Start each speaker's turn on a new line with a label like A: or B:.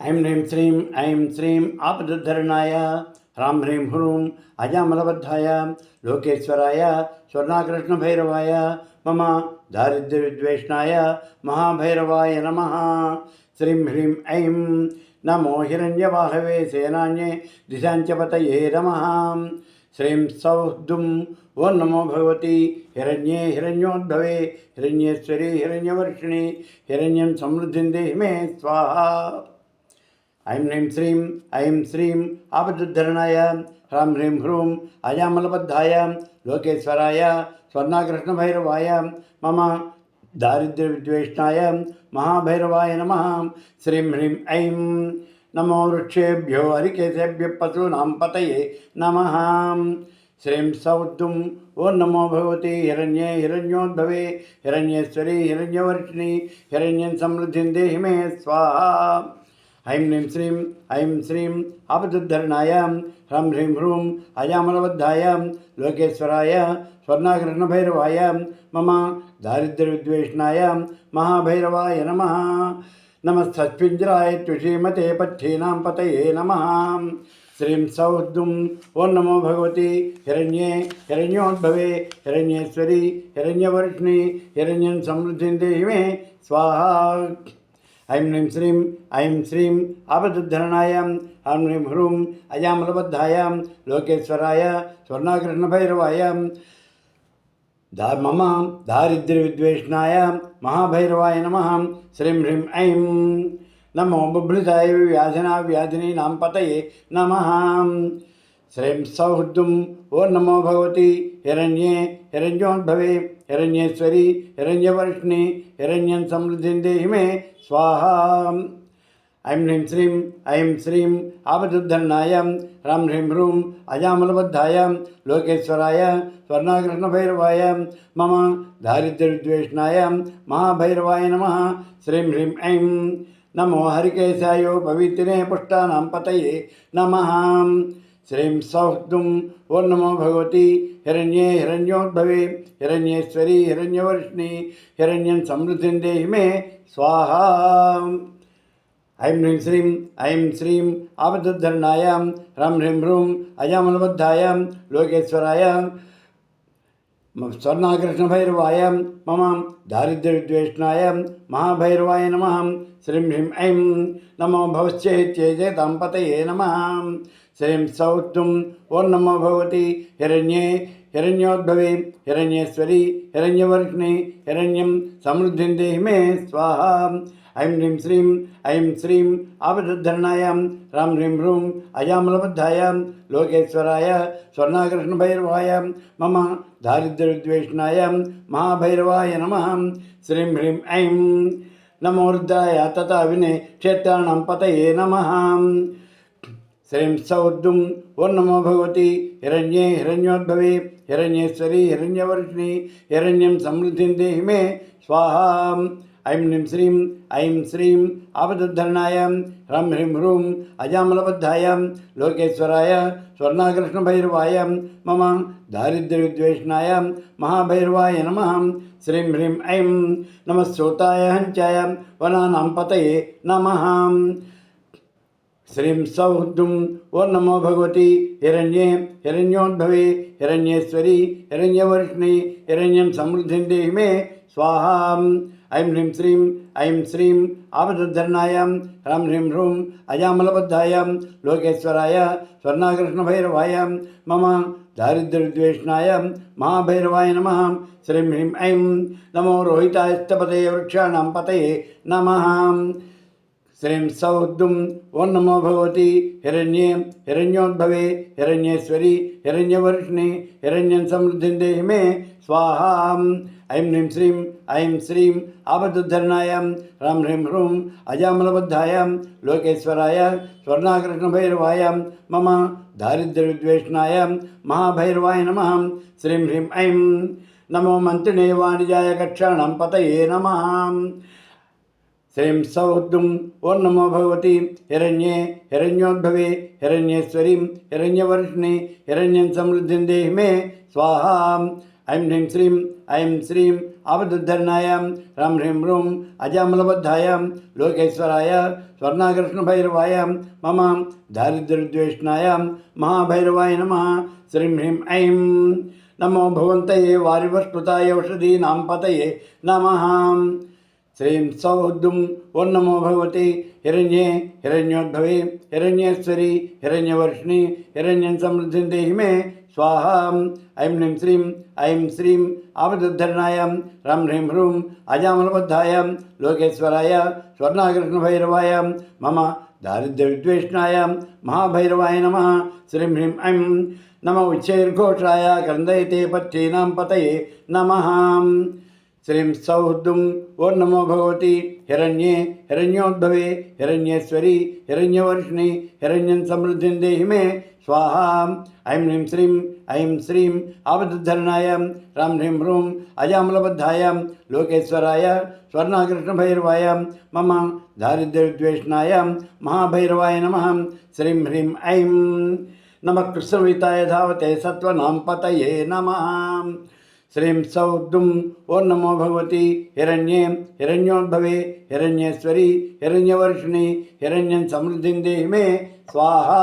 A: ऐं ह्रीं श्रीं, ऐं श्रीं आपदुद्धरणाय ह्रां ह्रीं ह्रूं अजामलबद्धाय, लोकेश्वराय स्वर्णाकृष्णभैरवाय मम दारिद्र्यविद्वेष्णाय महाभैरवाय नमः। श्रीं ह्रीं ऐं नमो हिरण्यवाहवे सेनान्ये दिशाञ्चपतये नमः। श्रीं सौः दुं ओ नमो भगवती हिरण्ये हिरण्योद्भवे, हिरण्येश्वरी, हिरण्यवर्षिणी, हिरण्यं समृद्धिं देहि मे स्वाहा। ఐం హ్రీం శ్రీం ఐం శ్రీం ఆపదుద్ధరణాయ హ్రాం హ్రీం హ్రూం అజామలబద్ధాయ లోకేశ్వరాయ స్వర్ణాకృష్ణభైరవాయ మమ దారిద్ర్య విద్వేష్ణాయ మహాభైరవాయ నమ. శ్రీం హ్రీం ఐం నమో వృక్షేభ్యో హరికేశేభ్య పశూనాం పతయే నమ. శ్రీం సౌద్దుం ఓ నమో భగవతి హిరణ్యే హిరణ్యోద్భవే హిరణ్యేశ్వరి హిరణ్యవర్షిణి హిరణ్యం సమృద్ధిం దేహి ऐं ह्रीं श्रीं, ऐं श्रीं आपदुद्धरणाय ह्रं ह्रीं ह्रूं अजामलबद्धाय लोकेश्वराय स्वर्णाकर्णभैरवाय मम दारिद्र्यविद्वेषणाय, महाभैरवाय नमः। नमस्तत्पिञ्जराय तुषीमते पथ्यीना पतये नमः। श्रीं सौः दुं ॐ नमो भगवति, हिरण्ये, हिरण्योद्भवे, हिरण्येश्वरी, हिरण्यवर्ष्णि, हिरण्यं समृद्धिं देहि मे स्वाहा। ऐं ह्रीं श्रीं, ऐं श्रीं आपदुद्धरणायां ह्रां ह्रीं ह्रूं अयां लोकेश्वराय स्वर्णाकृष्णभैरवायां धा, मम दारिद्र्यविद्वेषणाय महाभैरवाय नमः। श्रीं ह्रीं ऐं नमो बुभृताय व्याधिना व्याधिनीनां पतये नमः। श्रीं सौहृदुं ओ नमो भगवति, हिरण्ये, हिरण्योद्भवे हिरण्येश्वरी, हिरण्यवर्षिणी हिण्य समृद्धि देहि मे स्वाहा। ऐं ह्रीं श्रीं, ऐं श्रीं आपदुद्धन्नाय ह्रं ह्रीं ह्रूं अजामलबद्धाय लोकेश्वराय स्वर्णाकृष्णभैरवाय मम दारिद्र्यविद्वेषणाय, महाभैरवाय नमः। श्रीं ह्रीं ऐं नमो हरिकेशायो पवित्रे पुष्टानां पतये नमः। శ్రీం సౌహృదం ఓ నమో భగవతి హిరణ్యే హిరణ్యోద్భవే హిరణ్యేశ్వరి హిరణ్యవర్షిణి హిరణ్యం సమృద్ధిం దేహి మే స్వాహా ఐం హ్రీం శ్రీం ఐం శ్రీం ఆపదుద్ధరణాయ హ్రం హ్రీం హ్రూం అజామలబద్ధాయ లోకేశ్వరాయ స్వర్ణాకృష్ణభైరవాయ మమ దారిద్ర్యవిద్వేషణాయ మహాభైరవాయ నమ. శ్రీం హ్రీం ఐం నమో భవశ్చేత్యేజేతాం దంపతయే నమ. శ్రీం సౌత్వం ఓం నమో భవతి హిరణ్యే హిరణ్యోద్భవే హిరణ్యేశ్వరి హిరణ్యవర్షిణి హిరణ్యం సమృద్ధిం దేహి మే స్వాహా ఐం హ్రీం శ్రీం ఐం శ్రీం ఆపదుద్ధరణాయ రాం హ్రీం హ్రూం అజామలబద్ధాయ లోకేశ్వరాయ స్వర్ణాకృష్ణభైరవాయ మమ దారిద్ర్యవిద్వేషణాయ మహాభైరవాయ నమ శ్రీం హ్రీం ఐం నమో రుద్రాయ తథా వినే క్షేత్రాణం పతయే నమ శ్రీం సౌద్దుం ओं नमो भगवती हिण्ये हिण्योद्भवी हिण्येश्वरी हिण्यवर्षिणी हिण्यम समृद्धि देहि मे, स्वाहा। ऐं नीं श्रीं, ऐं श्रीं आपदद्धरणाय ह्रं ह्रीं ह्रूं अजामलबद्धाय, लोकेश्वराय, स्वर्णाकृष्णभैरवाय, मम दारिद्र्यविद्वेषणाय, महाभैरवाय नमः। श्रीं ह्रीं ऐं नमः श्रोताय हञ्चाय वनानां पतये नमः। श्रीं सौहृदुं ओ नमो भगवती, हिरण्ये, हिरण्योद्भवे, हिरण्येश्वरी हिण्यवर्षि हिरण्यं समृद्धिं देहि मे स्वाहा। ऐं ह्रीं श्रीं, ऐं श्रीं आपदधरणायां ह्रं ह्रीं ह्रूं अजामलबद्धायां लोकेश्वराय, स्वर्णाकृष्णभैरवायां, मम दारिद्र्यद्वेषणायां, महाभैरवाय नमः। श्रीं ह्रीं ऐं नमो रोहितायस्तपतये वृक्षाणां पतये नमः। శ్రీం సౌద్దుం ఓ నమో భగవతి హిరణ్యే హిరణ్యోద్భవే హిరణ్యేశ్వరి హిరణ్యవర్షిణి హిరణ్యం సమృద్ధిం దేహి మే స్వాహా. ఐం హ్రీం శ్రీం ఐం శ్రీం ఆపదుద్ధరణాయ హ్రం హ్రీం హ్రూం అజామలబద్ధాయ. లోకేశ్వరాయ స్వర్ణాకృష్ణభైరవాయ. మమ దారిద్ర్యవిద్వేషణాయ. మహాభైరవాయ నమ. శ్రీం హ్రీం ఐం. నమో మంత్రిణే వాణిజాయ కక్షాణం పతయే నమ. श्रीं सौद्रुं ओं नमो भगवती हिरण्ये हिरण्योद्भवे हिरण्येश्वरीं हिरण्यवर्षिणे हिरण्यं समृद्धिं देहि मे स्वाहा ऐं ह्रीं श्रीं ऐं श्रीं आबद्धरणायां रं ह्रीं ह्रूं अजामलबद्धायां लोकेश्वराय स्वर्णाकृष्णभैरवायां मम दारिद्र्यद्वेष्णायां महाभैरवाय नमः श्रीं ह्रीं ऐं नमो भवन्तये वारिवस्तुताय औषधीनां पतये नमः श्रीं सौदुम ओ नमो भगवते हिरण्ये हिरण्योद्भवे हिरण्येश्वरी हिरण्यवर्षिणी हिरण्यं समृद्धि देहि मे स्वाहा ऐं नीं श्रीं ऐं श्रीं आबद्धरणायां रं ह्रीं ह्रूं अजामलबद्धायां लोकेश्वराय स्वर्णाकृष्णभैरवायां मम दारिद्र्यविद्वेषणायां महाभैरवाय नमः श्रीं ह्रीं ऐं नम उच्चैर्घोषाय क्रन्दयते पथ्यीनां पतये नमः श्रीं सौहृदुं ओ नमो भगवती हिरण्ये हिरण्योद्भवे, हिरण्येश्वरी, हिरण्यवर्षिणि, हिरण्यं समृद्धिं देहि मे, स्वाहा। ऐं ह्रीं श्रीं, ऐं श्रीं आवधधरणायां रां ह्रीं ह्रूं अजामलबद्धाय, लोकेश्वराय, स्वर्णाकृष्णभैरवायां, मम दारिद्र्यद्वेषणाय, महाभैरवाय नमः। श्रीं ह्रीं, ऐं नमः कृष्णविताय धावते सत्त्वनां पतये नमः। శ్రీం సౌద్దుం ఓ నమో భగవతి హిరణ్యే హిరణ్యోద్భవే హిరణ్యేశ్వరి హిరణ్యవర్షిణి హిరణ్యం సమృద్ధిం దేహి మే స్వాహా.